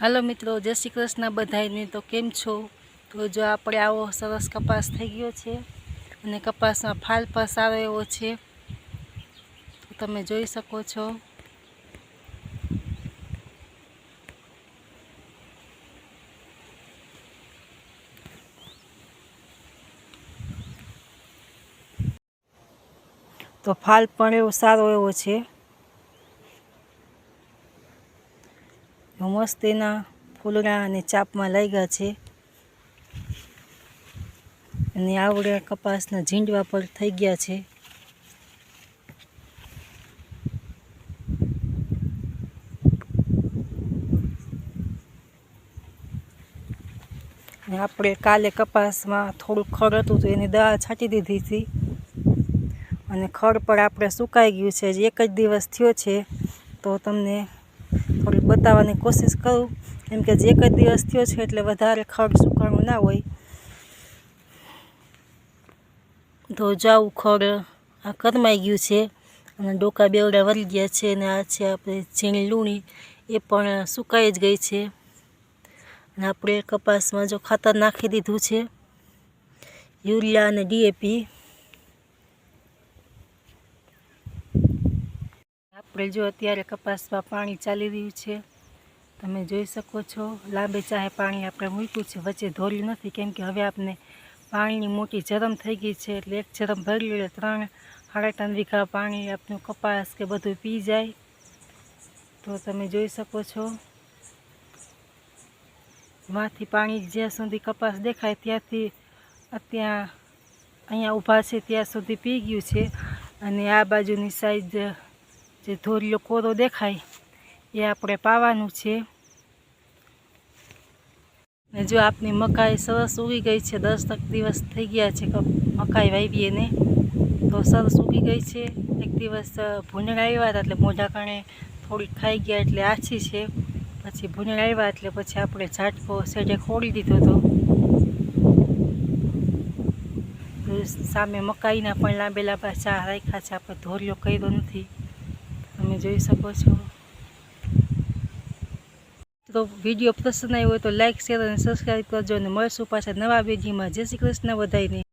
હાલો મિત્રો, જય શ્રી કૃષ્ણ બધાને તો કેમ છો? તો જો આપણે આવો સરસ કપાસ થઈ ગયો છે અને કપાસમાં ફાલ પણ સારો એવો છે. તો તમે જોઈ શકો છો. તો ફાલ પણ એવો સારો એવો છે. મસ્ત તેના ફૂલડા અને ચાપમાં લાગ્યા છે. અને આવડે કપાસના ઝીંડવા પર થઈ ગયા છે. આપણે કાલે કપાસમાં થોડું ખડ હતું તો એની દવા છાંટી દીધી હતી. અને ખડ પર આપણે સુકાઈ ગયું છે. જે એક જ દિવસ થયો છે. તો તમને થોડીક બતાવવાની કોશિશ કરું. કેમ કે જે કંઈ દિવસ થયો છે એટલે વધારે ખડ સુકાણું ના હોય. તો જાવું ખડ. આ કરમાઈ ગયું છે અને ડોકા બેવડા વળી ગયા છે અને આ છે આપણે ઝીણી લૂણી. એ પણ સુકાઈ જ ગઈ છે. અને આપણે કપાસમાં જો ખાતર નાખી દીધું છે. યુરિયા અને ડીએપી આપણે જો અત્યારે કપાસમાં પાણી ચાલી રહ્યું છે, તમે જોઈ શકો છો, લાંબે ચાહે પાણી આપણે મૂક્યું છે, વચ્ચે ધોર્યું નથી, કેમ કે હવે આપણે પાણીની મોટી જરમ થઈ ગઈ છે, એટલે એક જરમ ભરી એટલે ત્રણ સાડા ત્રણ વીઘા પાણી આપણું કપાસ કે બધું પી જાય. તો તમે જોઈ શકો છો, માંથી પાણી જ્યાં સુધી કપાસ દેખાય ત્યાંથી અત્યાં અહીંયા ઊભા છે, ત્યાં સુધી પી ગયું છે, અને આ બાજુની સાઈડ જે ધોરિયો કોરો દેખાય, એ આપણે પાવાનું છે. ને જો આપની મકાઈ સરસ ઉગી ગઈ છે દસ તક દિવસ થઈ ગયા છે મકાઈ વાવીએ ને, તો સરસ ઉગી ગઈ છે. એક દિવસ ભૂંડણા આવ્યા હતા એટલે મોઢા કણે થોડીક ખાઈ ગયા એટલે આછી છે. પછી ભૂંડણા આવ્યા એટલે પછી આપણે ઝાટકો સેડે ખોડી દીધો હતો. સામે મકાઈના પણ લાંબે લાંબા ચા રાખ્યા છે, આપણે ધોરિયો કર્યો નથી. તમે જોઈ શકો છો. તો વીડિયો પસંદ આવ્યો હોય તો લાઇક શેર અને સબસ્ક્રાઈબ કરજો અને મળશું પાછા નવા વિડીયોમાં જય શ્રી કૃષ્ણ બધાઈને